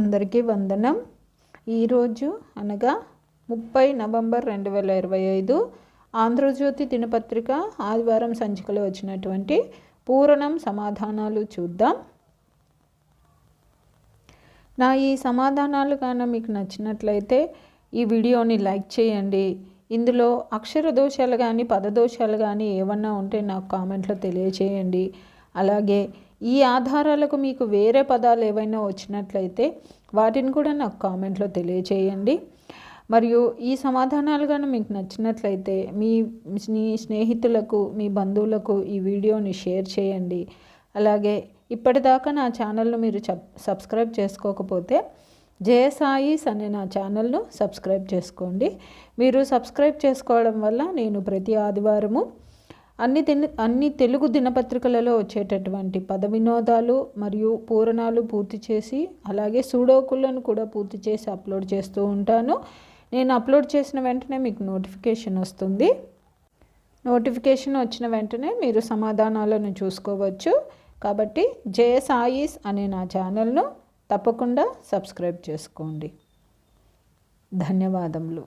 అందరికీ వందనం. ఈరోజు అనగా ముప్పై నవంబర్ రెండు వేల ఇరవై ఐదు ఆంధ్రజ్యోతి దినపత్రిక ఆదివారం సంచికలో వచ్చినటువంటి పూరణం సమాధానాలు చూద్దాం. నా ఈ సమాధానాలు కానీ మీకు నచ్చినట్లయితే ఈ వీడియోని లైక్ చేయండి. ఇందులో అక్షర దోషాలు కానీ పదదోషాలు కానీ ఏమన్నా ఉంటే నాకు కామెంట్లో తెలియచేయండి. అలాగే ఈ ఆధారాలకు మీకు వేరే పదాలు ఏవైనా వచ్చినట్లయితే వాటిని కూడా నాకు కామెంట్లో తెలియచేయండి. మరియు ఈ సమాధానాలు కానీ మీకు నచ్చినట్లయితే మీ మీ స్నేహితులకు మీ బంధువులకు ఈ వీడియోని షేర్ చేయండి. అలాగే ఇప్పటిదాకా నా ఛానల్ను మీరు సబ్స్క్రైబ్ చేసుకోకపోతే జయసాయిస్ అనే నా ఛానల్ను సబ్స్క్రైబ్ చేసుకోండి. మీరు సబ్స్క్రైబ్ చేసుకోవడం వల్ల నేను ప్రతి ఆదివారము అన్ని దిన అన్ని తెలుగు దినపత్రికలలో వచ్చేటటువంటి పద వినోదాలు మరియు పూరణాలు పూర్తి చేసి అలాగే సూడోకులను కూడా పూర్తి చేసి అప్లోడ్ చేస్తూ ఉంటాను. నేను అప్లోడ్ చేసిన వెంటనే మీకు నోటిఫికేషన్ వస్తుంది. నోటిఫికేషన్ వచ్చిన వెంటనే మీరు సమాధానాలను చూసుకోవచ్చు. కాబట్టి జయ సాయిస్ అనే నా ఛానల్ను తప్పకుండా సబ్స్క్రైబ్ చేసుకోండి. ధన్యవాదములు.